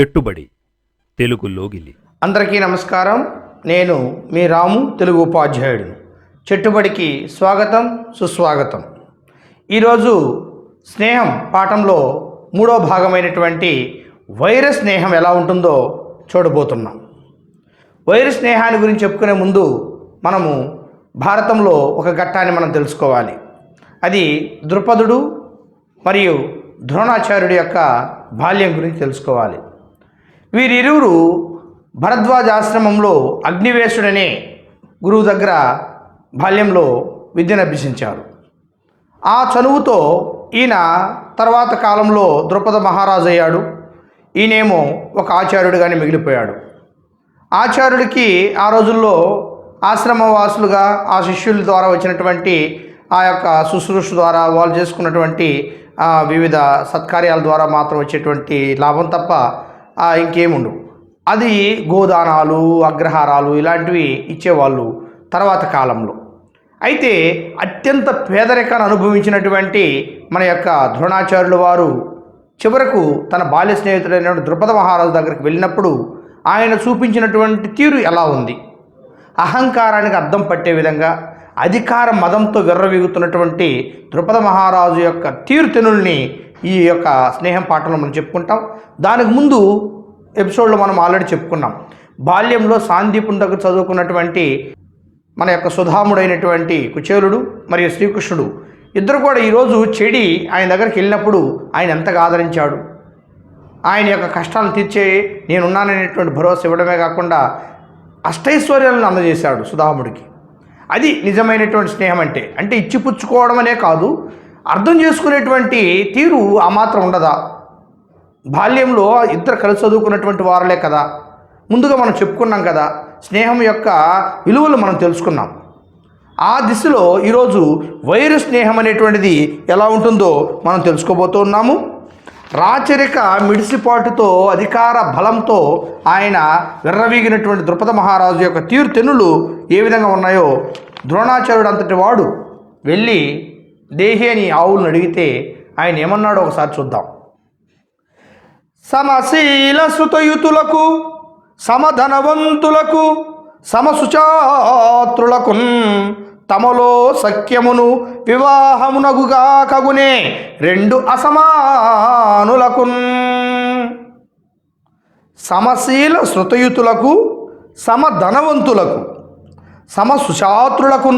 చెట్టుబడి తెలుగు లోగిలి. అందరికీ నమస్కారం. నేను మీ రాము తెలుగు ఉపాధ్యాయుడు చెట్టుబడికి స్వాగతం సుస్వాగతం. ఈరోజు స్నేహం పాఠంలో మూడో భాగమైనటువంటి వైరస్ స్నేహం ఎలా ఉంటుందో చూడబోతున్నాం. వైరస్ స్నేహాన్ని గురించి చెప్పుకునే ముందు మనము భారతంలో ఒక ఘట్టాన్ని మనం తెలుసుకోవాలి. అది ద్రుపదుడు మరియు ద్రోణాచార్యుడి యొక్క బాల్యం గురించి తెలుసుకోవాలి. వీరిరువురు భరద్వాజ ఆశ్రమంలో అగ్నివేశుడనే గురువు దగ్గర బాల్యంలో విద్యను అభ్యసించారు. ఆ చనువుతో ఈయన తర్వాత కాలంలో ద్రుపద మహారాజు అయ్యాడు. ఈయనేమో ఒక ఆచార్యుడిగానే మిగిలిపోయాడు. ఆచార్యుడికి ఆ రోజుల్లో ఆశ్రమవాసులుగా ఆ శిష్యుల ద్వారా వచ్చినటువంటి ఆ యొక్క శుశ్రూష ద్వారా వాళ్ళు చేసుకున్నటువంటి ఆ, వివిధ సత్కార్యాల ద్వారా మాత్రం వచ్చేటువంటి లాభం తప్ప ఇంకేముండవు అది గోదానాలు అగ్రహారాలు ఇలాంటివి ఇచ్చేవాళ్ళు తర్వాత కాలంలో. అయితే అత్యంత పేదరికాన్ని అనుభవించినటువంటి మన యొక్క ద్రోణాచార్యుల వారు చివరకు తన బాల్య స్నేహితుడైన ద్రుపద మహారాజు దగ్గరికి వెళ్ళినప్పుడు ఆయన చూపించినటువంటి తీరు ఎలా ఉంది? అహంకారానికి అర్థం పట్టే విధంగా అధికార మదంతో విర్రవీగుతున్నటువంటి ద్రుపద మహారాజు యొక్క తీరుతెనుల్ని ఈ యొక్క స్నేహం పాఠంలో మనం చెప్పుకుంటాం. దానికి ముందు ఎపిసోడ్లో మనం ఆల్రెడీ చెప్పుకున్నాం. బాల్యంలో సాందీపుని దగ్గర చదువుకున్నటువంటి మన యొక్క సుధాముడైనటువంటి కుచేలుడు మరియు శ్రీకృష్ణుడు ఇద్దరు కూడా ఈరోజు చెడి ఆయన దగ్గరికి వెళ్ళినప్పుడు ఆయన ఎంతగా ఆదరించాడు. ఆయన యొక్క కష్టాలను తీర్చే నేనున్నాననేటువంటి భరోసా ఇవ్వడమే కాకుండా అష్టైశ్వర్యాలను అందజేశాడు సుధాముడికి. అది నిజమైనటువంటి స్నేహం అంటే అంటే ఇచ్చిపుచ్చుకోవడం అనే కాదు అర్థం చేసుకునేటువంటి తీరు ఆ మాత్రం ఉండదా? బాల్యంలో ఇద్దరు కలిసి చదువుకున్నటువంటి వారలే కదా? ముందుగా మనం చెప్పుకున్నాం కదా స్నేహం యొక్క విలువలు మనం తెలుసుకున్నాం. ఆ దిశలో ఈరోజు వైరు స్నేహం అనేటువంటిది ఎలా ఉంటుందో మనం తెలుసుకోబోతున్నాము రాచరిక మిడిసిపాటుతో అధికార బలంతో ఆయన విర్రవీగినటువంటి ద్రుపద మహారాజు యొక్క తీరుతెన్నులు ఏ విధంగా ఉన్నాయో ద్రోణాచార్యుడు అంతటి వాడు వెళ్ళి దేహి అని ఆవులను అడిగితే ఆయన ఏమన్నాడో ఒకసారి చూద్దాం. సమశీల సుతయుతులకు సమధనవంతులకు సమసుచాత్రులకు తమలో సఖ్యమును వివాహమునగుగా కగునే రెండు అసమానులకు సమశీల శృతయుతులకు సమధనవంతులకు సమసుశాత్రులకు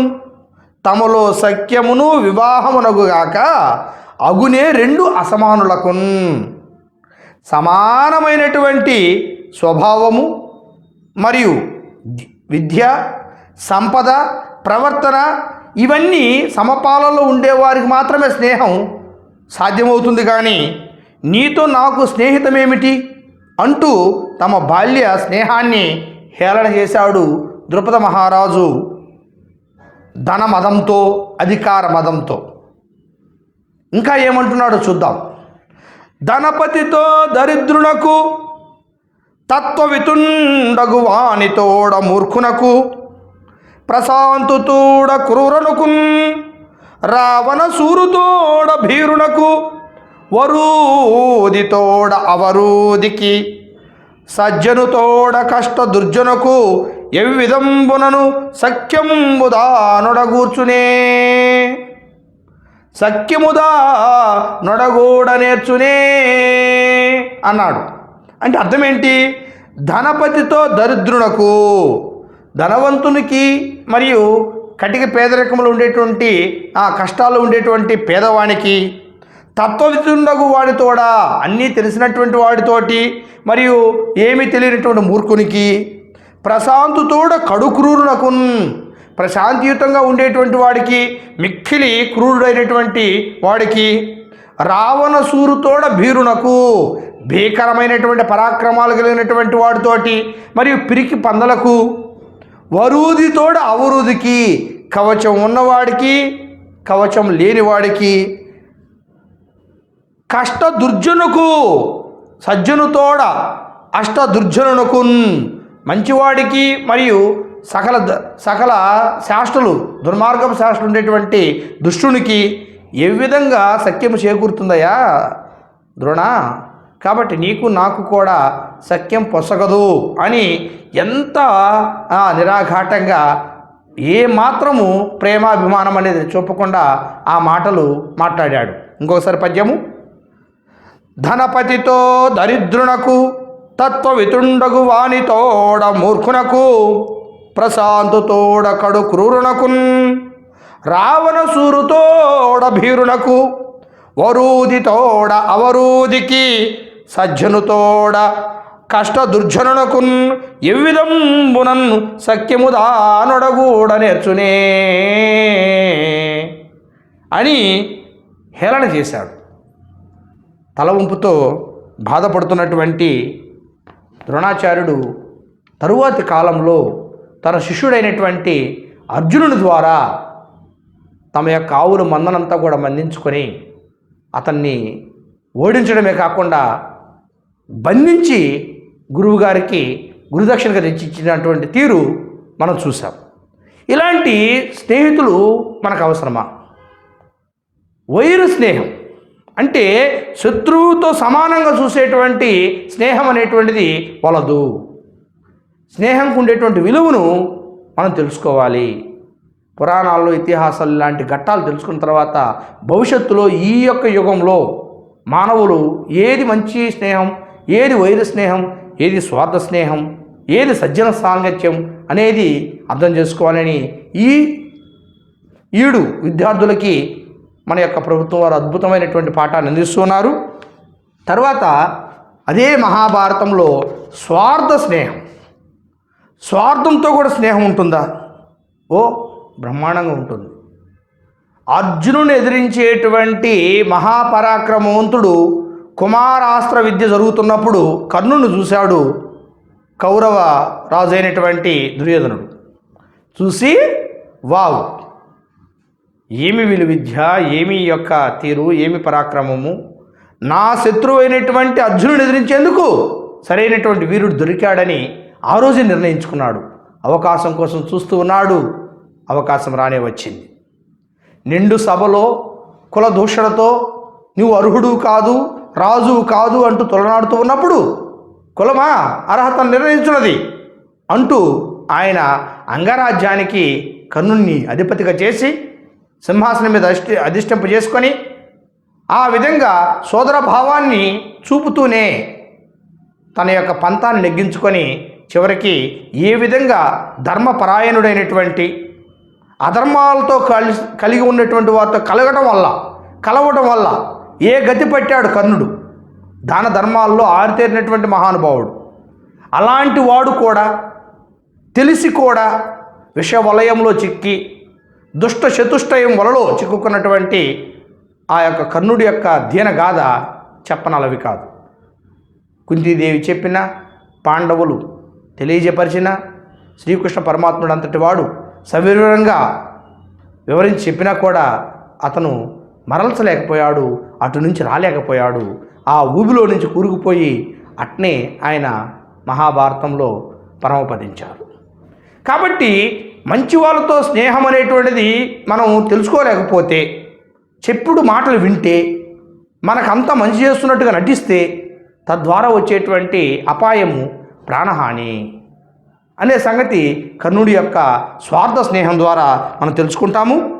తమలో సఖ్యమును వివాహమునగుగాక అగునే రెండు అసమానులకున్. సమానమైనటువంటి స్వభావము మరియు విద్య సంపద ప్రవర్తన ఇవన్నీ సమపాలలో ఉండేవారికి మాత్రమే స్నేహం సాధ్యమవుతుంది కానీ నీతో నాకు స్నేహితమేమిటి? అంటూ తమ బాల్య స్నేహాన్ని హేళన చేశాడు ద్రుపద మహారాజు. ధన మదంతో అధికార మదంతో ఇంకా ఏమంటున్నాడో చూద్దాం. ధనపతితో దరిద్రునకు తత్వవితుండగు వానితోడ మూర్ఖునకు ప్రశాంతుతోడ క్రూరనుకు రావణ సూరుతోడ భీరునకు వరూదితోడ అవరూదికి సజ్జనుతోడ కష్ట దుర్జనకు ఎవ్విధంబునను సఖ్యంబుదానుడగూర్చునే సఖ్యముదా నొడగూడ నేర్చునే అన్నాడు. అంటే అర్థం ఏంటి ధనపతితో దరిద్రునకు ధనవంతునికి మరియు కటిక పేదరికంలో ఉండేటువంటి ఆ కష్టాలు ఉండేటువంటి పేదవానికి తత్వవితుండగు వాడితోడా అన్నీ తెలిసినటువంటి వాడితోటి మరియు ఏమీ తెలియనటువంటి మూర్ఖునికి. ప్రశాంతుతోడ కడు క్రూరునకున్ ప్రశాంతియుతంగా ఉండేటువంటి వాడికి మిక్కిలి క్రూరుడైనటువంటి వాడికి. రావణసూరుతోడ భీరునకు. భీకరమైనటువంటి పరాక్రమాలు కలిగినటువంటి వాడితోటి మరియు పిరికి పందలకు. వరూదితోడ అవరుదికి. కవచం ఉన్నవాడికి కవచం లేనివాడికి. కష్ట దుర్జనుకు సజ్జనుతోడ అష్ట దుర్జనునకు మంచివాడికి మరియు సకల ద- సకల శాస్త్రులు దుర్మార్గపు శాస్త్రులు ఉండేటువంటి దుష్టునికి ఏ విధంగా సత్యము చేకూరుతుందయ్యా? ద్రోణ కాబట్టి నీకు నాకు కూడా సఖ్యం పొసగదు అని ఎంత నిరాఘాటంగా ఏ మాత్రము ప్రేమాభిమానం అనేది చూపకుండా ఆ మాటలు మాట్లాడాడు. ఇంకొకసారి పద్యము. ధనపతితో దరిద్రునకు తత్వవితుండగు వానితోడ మూర్ఖునకు ప్రశాంతుతోడ కడు క్రూరునకున్ రావణ సూరుతోడ భీరునకు వరూదితోడ అవరూదికి సజ్జనుతోడ కష్ట దుర్జనునకున్ ఎవ్విధంబునన్ సఖ్యము దానొడగూడ నేర్చునే అని హేళన చేశాడు. తలవంపుతో బాధపడుతున్నటువంటి ద్రోణాచార్యుడు తరువాతి కాలంలో తన శిష్యుడైనటువంటి అర్జునుని ద్వారా తమ యొక్క ఆవుల మందనంతా కూడా మందించుకొని అతన్ని ఓడించడమే కాకుండా బంధించి గురువుగారికి గురుదక్షిణగా తెచ్చిచ్చినటువంటి తీరు మనం చూసాం ఇలాంటి స్నేహితులు మనకు అవసరమా? వైరు స్నేహం. అంటే శత్రువుతో సమానంగా చూసేటువంటి స్నేహం అనేటువంటిది వలదు. స్నేహంకు ఉండేటువంటి విలువను మనం తెలుసుకోవాలి. పురాణాల్లో ఇతిహాసాలు లాంటి ఘట్టాలు తెలుసుకున్న తర్వాత భవిష్యత్తులో ఈ యొక్క యుగంలో మానవులు ఏది మంచి స్నేహం ఏది వైర స్నేహం ఏది స్వార్థ స్నేహం ఏది సజ్జన సాంగత్యం అనేది అర్థం చేసుకోవాలని ఈ ఈడు విద్యార్థులకి మన యొక్క ప్రభుత్వం వారు అద్భుతమైనటువంటి పాఠాన్ని అందిస్తున్నారు. తర్వాత అదే మహాభారతంలో స్వార్థ స్నేహం. స్వార్థంతో కూడా స్నేహం ఉంటుందా? ఓ బ్రహ్మాండంగా ఉంటుంది. అర్జునుని ఎదిరించేటువంటి మహాపరాక్రమవంతుడు కుమారాస్త్ర విద్య జరుగుతున్నప్పుడు కర్ణుని చూశాడు. కౌరవ రాజు అయినటువంటి దుర్యోధనుడు. చూసి వావ్! ఏమి విలు విద్య ఏమి యొక్క తీరు ఏమి పరాక్రమము? నా శత్రువు అయినటువంటి అర్జునుడు ఎదిరించేందుకు సరైనటువంటి వీరుడు దొరికాడని ఆ రోజే నిర్ణయించుకున్నాడు. అవకాశం కోసం చూస్తూ ఉన్నాడు. అవకాశం రానే వచ్చింది. నిండు సభలో కుల దూషణతో నువ్వు అర్హుడు కాదు రాజు కాదు అంటూ తొలనాడుతూ ఉన్నప్పుడు కులమా అర్హత నిర్ణయించున్నది అంటూ ఆయన అంగరాజ్యానికి కర్ణుణ్ణి అధిపతిగా చేసి సింహాసనం మీద అధిష్టి అధిష్టింప చేసుకొని ఆ విధంగా సోదర భావాన్ని చూపుతూనే తన యొక్క పంతాన్ని నెగ్గించుకొని చివరికి ఏ విధంగా ధర్మపరాయణుడైనటువంటి అధర్మాలతో కలి కలిగి ఉన్నటువంటి వారితో కలగటం వల్ల కలవటం వల్ల ఏ గతి పట్టాడు కర్ణుడు? దాన ధర్మాల్లో ఆరితేరినటువంటి మహానుభావుడు. అలాంటి వాడు కూడా తెలిసి కూడా విషవలయంలో చిక్కి దుష్ట చతుష్టయం వలలో చిక్కుకున్నటువంటి ఆ యొక్క కర్ణుడి యొక్క దీనగాథ చెప్పనలవి కాదు. కుంతీదేవి చెప్పిన పాండవులు తెలియజేపరిచిన శ్రీకృష్ణ పరమాత్ముడు అంతటి వాడు సవివరంగా వివరించి చెప్పినా కూడా అతను మరల్చలేకపోయాడు అటు నుంచి రాలేకపోయాడు. ఆ ఊబిలో నుంచి కూరుకుపోయి అట్నే ఆయన మహాభారతంలో పరమపదించారు. కాబట్టి మంచి వాళ్ళతో స్నేహం అనేటువంటిది మనం తెలుసుకోలేకపోతే చెప్పుడు మాటలు వింటే మనకంతా మంచి చేస్తున్నట్టుగా నటిస్తే తద్వారా వచ్చేటువంటి అపాయము ప్రాణహాని అనే సంగతి కర్ణుడి యొక్క స్వార్థ స్నేహం ద్వారా మనం తెలుసుకుంటాము.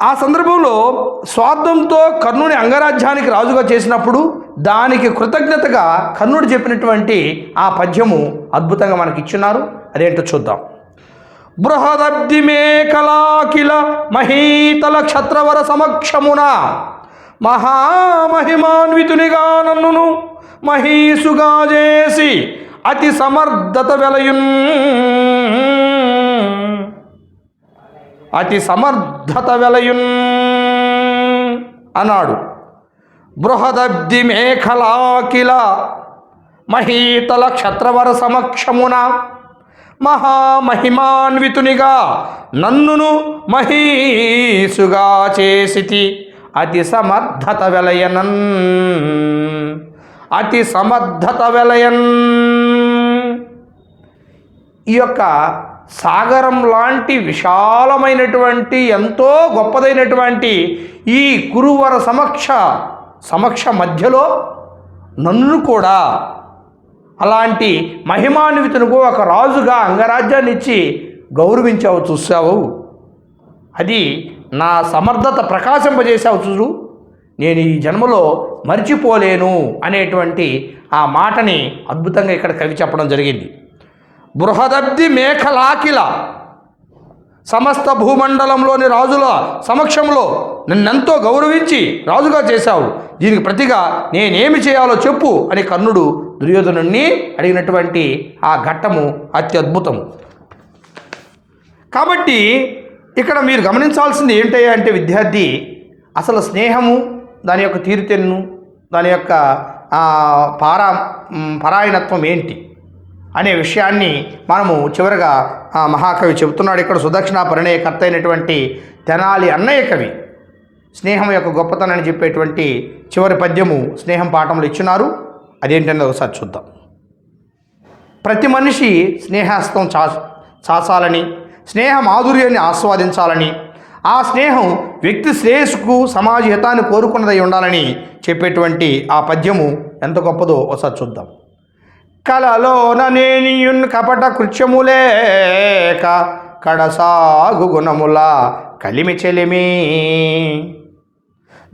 ఆ సందర్భంలో స్వార్థంతో కర్ణుని అంగరాజ్యానికి రాజుగా చేసినప్పుడు దానికి కృతజ్ఞతగా కర్ణుడు చెప్పినటువంటి ఆ పద్యము అద్భుతంగా మనకి ఇచ్చున్నారు అదేంటో చూద్దాం. బృహదబ్ది మేకలాకిల మహీతల క్షత్రవర సమక్షమున మహామహిమాన్వితునిగా నన్నును మహీసుగా చేసి అతి సమర్థత వెలయున్. అతి సమర్థత వెలయున్ అన్నాడు. బృహదబ్ది మేఖలాకిల మహీతల క్షత్రవర సమక్షమున మహామహిమాన్వితునిగా నన్నును మహీసుగా చేసితి. అతి సమర్థత వెలయనన్. అతి సమర్థత వెలయన్. ఈ యొక్క సాగరం లాంటి విశాలమైనటువంటి ఎంతో గొప్పదైనటువంటి ఈ కురువర సమక్ష సమక్ష మధ్యలో నన్ను కూడా అలాంటి మహిమాన్వితునుకు ఒక రాజుగా అంగరాజ్యాన్ని ఇచ్చి గౌరవించావు చూసావు అది నా సమర్థత ప్రకాశింపజేశావు చూడు. నేను ఈ జన్మలో మర్చిపోలేను అనేటువంటి ఆ మాటని అద్భుతంగా ఇక్కడ కవి చెప్పడం జరిగింది. బృహదబ్ది మేఖలాకిల సమస్త భూమండలంలోని రాజుల సమక్షంలో నన్నెంతో గౌరవించి రాజుగా చేశావు. దీనికి ప్రతిగా నేనేమి చేయాలో చెప్పు అని కర్ణుడు దుర్యోధనుణ్ణి అడిగినటువంటి ఆ ఘట్టము అత్యద్భుతము. కాబట్టి ఇక్కడ మీరు గమనించాల్సింది ఏంటయ్యా అంటే విద్యార్థి అసలు స్నేహము దాని యొక్క తీరుతెన్ను దాని యొక్క పారా పరాయణత్వం ఏంటి? అనే విషయాన్ని మనము చివరగా మహాకవి చెబుతున్నాడు. ఇక్కడ సుదక్షిణ పరిణయకర్త అయినటువంటి తెనాలి అన్నయ్య కవి స్నేహం యొక్క గొప్పతనాన్ని చెప్పేటువంటి చివరి పద్యము స్నేహం పాఠంలో ఇచ్చినారు. అదేంటనేది ఒకసారి చూద్దాం. ప్రతి మనిషి స్నేహాస్తం చా చాచాలని స్నేహ మాధుర్యాన్ని ఆస్వాదించాలని ఆ స్నేహం వ్యక్తి శ్రేయస్సుకు సమాజ హితాన్ని కోరుకున్నదై ఉండాలని చెప్పేటువంటి ఆ పద్యము ఎంత గొప్పదో ఒకసారి చూద్దాం. కలలోన నేనియున్ కపట కృత్యములేక కడసాగు గుణముల కలిమి చెలిమి.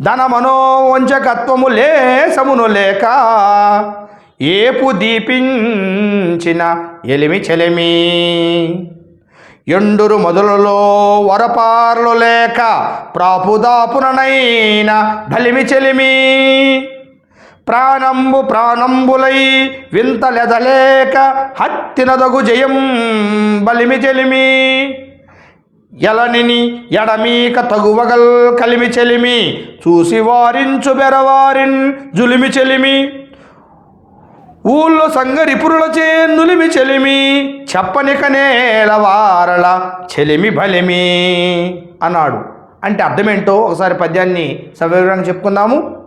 ధనమనో వంచకత్వము లేసమును లేక ఏపు దీపించిన ఎలిమి చెలిమి. ఎండురు మొదలలో వరపార్లు లేక ప్రాపుదాపుననైన బలిమి చెలిమి. ప్రాణంబు ప్రాణంబులై వింతలెదలేక హత్తినదగు జయం బలిమి చెలిమి. ఎలనిని ఎడమీక తగువగల్ కలిమి చెలిమి. చూసి వారించు బెరవారిన్ జులిమి చెలిమి. ఊళ్ళో సంగరిపురులచే నులిమి చెలిమి. చెప్పనికనేల వారల చెలిమి బలిమి. అన్నాడు. అంటే అర్థమేంటో ఒకసారి పద్యాన్ని సవివరంగా చెప్పుకుందాము.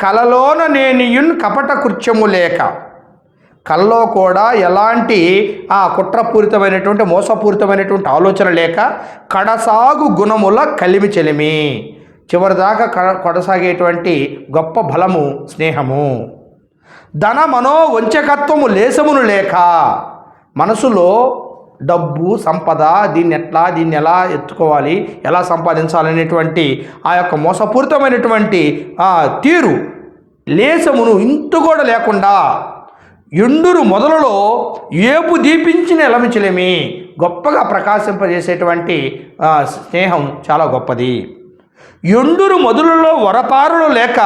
కలలోన నేనియున్ కపట కృత్యము లేక కల్లో కూడా ఎలాంటి ఆ కుట్రపూరితమైనటువంటి మోసపూరితమైనటువంటి ఆలోచన లేక కడసాగు గుణముల కలిమి చెలిమి. చివరిదాకా కడ కొనసాగేటువంటి గొప్ప బలము స్నేహము. ధన మనో వంచకత్వము లేసమును లేక మనసులో డబ్బు సంపద దీన్ని ఎట్లా దీన్ని ఎలా ఎత్తుకోవాలి ఎలా సంపాదించాలనేటువంటి ఆ యొక్క మోసపూరితమైనటువంటి తీరు లేసమును ఇంత కూడా లేకుండా ఎండురు మొదలలో ఏపు దీపించిన ఎలమిచలేమి గొప్పగా ప్రకాశింపజేసేటువంటి స్నేహం చాలా గొప్పది. ఎండురు మొదలలో వరపారులు లేక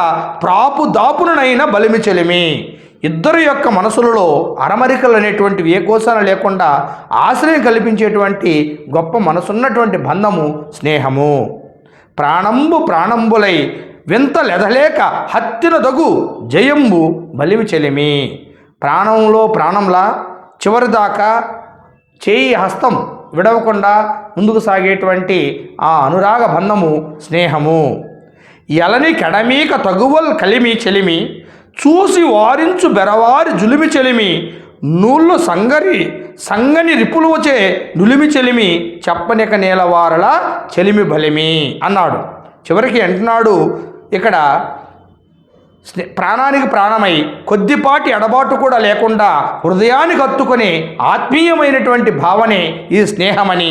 ప్రాపు దాపుననైన బలిమిచెలిమి. ఇద్దరు యొక్క మనసులలో అరమరికలు అనేటువంటివి ఏ కోసాన లేకుండా ఆశ్రయం కల్పించేటువంటి గొప్ప మనసున్నటువంటి బంధము స్నేహము. ప్రాణంబు ప్రాణంబులై వింత లెదలేక హత్తిన దగు జయంబు బలిమి చెలిమి. ప్రాణంలో ప్రాణంలా చివరిదాకా చేయి హస్తం విడవకుండా ముందుకు సాగేటువంటి ఆ అనురాగ బంధము స్నేహము. ఎలని కెడమీక తగువల్ కలిమి చెలిమి చూసి వారించు బెరవారి జులిమి చెలిమి నూళ్ళు సంగరి సంగని రిపులు వచ్చే నులిమి చెలిమి చెప్పనిక నేలవారల చెలిమి బలిమి అన్నాడు. చివరికి అంటున్నాడు ఇక్కడ స్నే- ప్రాణానికి ప్రాణమై కొద్దిపాటి ఎడబాటు కూడా లేకుండా హృదయానికి హత్తుకునే ఆత్మీయమైనటువంటి భావనే ఈ స్నేహమని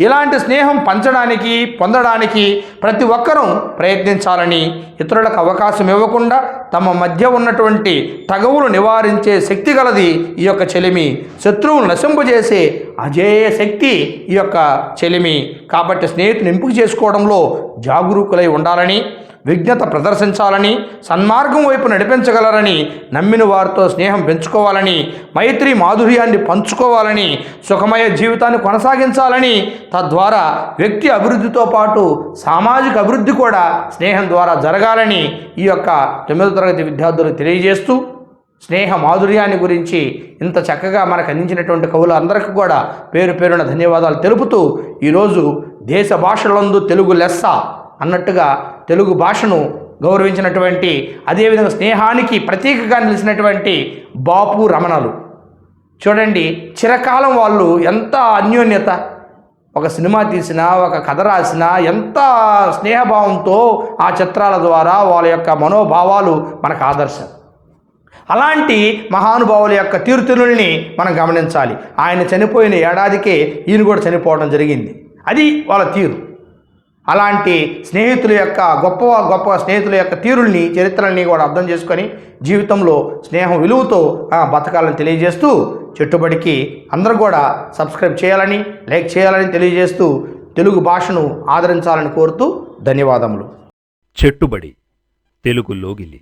ఇలాంటి స్నేహం పంచడానికి పొందడానికి ప్రతి ఒక్కరూ ప్రయత్నించాలని ఇతరులకు అవకాశం ఇవ్వకుండా తమ మధ్య ఉన్నటువంటి తగవులు నివారించే శక్తి గలది ఈ యొక్క చెలిమి. శత్రువులు నశింపజేసే అజేయ శక్తి ఈ యొక్క చెలిమి. కాబట్టి స్నేహితుని ఎంపిక చేసుకోవడంలో జాగరూకులై ఉండాలని విజ్ఞత ప్రదర్శించాలని సన్మార్గం వైపు నడిపించగలరని నమ్మిన వారితో స్నేహం పెంచుకోవాలని మైత్రి మాధుర్యాన్ని పంచుకోవాలని సుఖమయ జీవితాన్ని కొనసాగించాలని తద్వారా వ్యక్తి అభివృద్ధితో పాటు సామాజిక అభివృద్ధి కూడా స్నేహం ద్వారా జరగాలని ఈ యొక్క తొమ్మిదో తరగతి విద్యార్థులు తెలియజేస్తూ స్నేహ మాధుర్యాన్ని గురించి ఇంత చక్కగా మనకు అందించినటువంటి కవులు అందరికీ కూడా పేరు పేరున ధన్యవాదాలు తెలుపుతూ ఈరోజు దేశ భాషలందు తెలుగు లెస్స అన్నట్టుగా తెలుగు భాషను గౌరవించినటువంటి అదేవిధంగా స్నేహానికి ప్రతీకగా నిలిచినటువంటి బాపు రమణలు. చూడండి చిరకాలం వాళ్ళు ఎంత అన్యోన్యత. ఒక సినిమా తీసినా ఒక కథ రాసినా ఎంత స్నేహభావంతో ఆ చిత్రాల ద్వారా వాళ్ళ యొక్క మనోభావాలు మనకు ఆదర్శం. అలాంటి మహానుభావుల యొక్క తీరుతెనుల్ని మనం గమనించాలి. ఆయన చనిపోయిన ఏడాదికే ఈయన కూడా చనిపోవడం జరిగింది. అది వాళ్ళ తీరు. అలాంటి స్నేహితుల యొక్క గొప్ప గొప్ప స్నేహితుల యొక్క తీరుల్ని చరిత్రల్ని కూడా అర్థం చేసుకొని జీవితంలో స్నేహం విలువతో బతకాలని తెలియజేస్తూ చెట్టుబడికి అందరూ కూడా సబ్స్క్రైబ్ చేయాలని లైక్ చేయాలని తెలియజేస్తూ తెలుగు భాషను ఆదరించాలని కోరుతూ ధన్యవాదములు. చెట్టుబడి తెలుగు లోగిలి.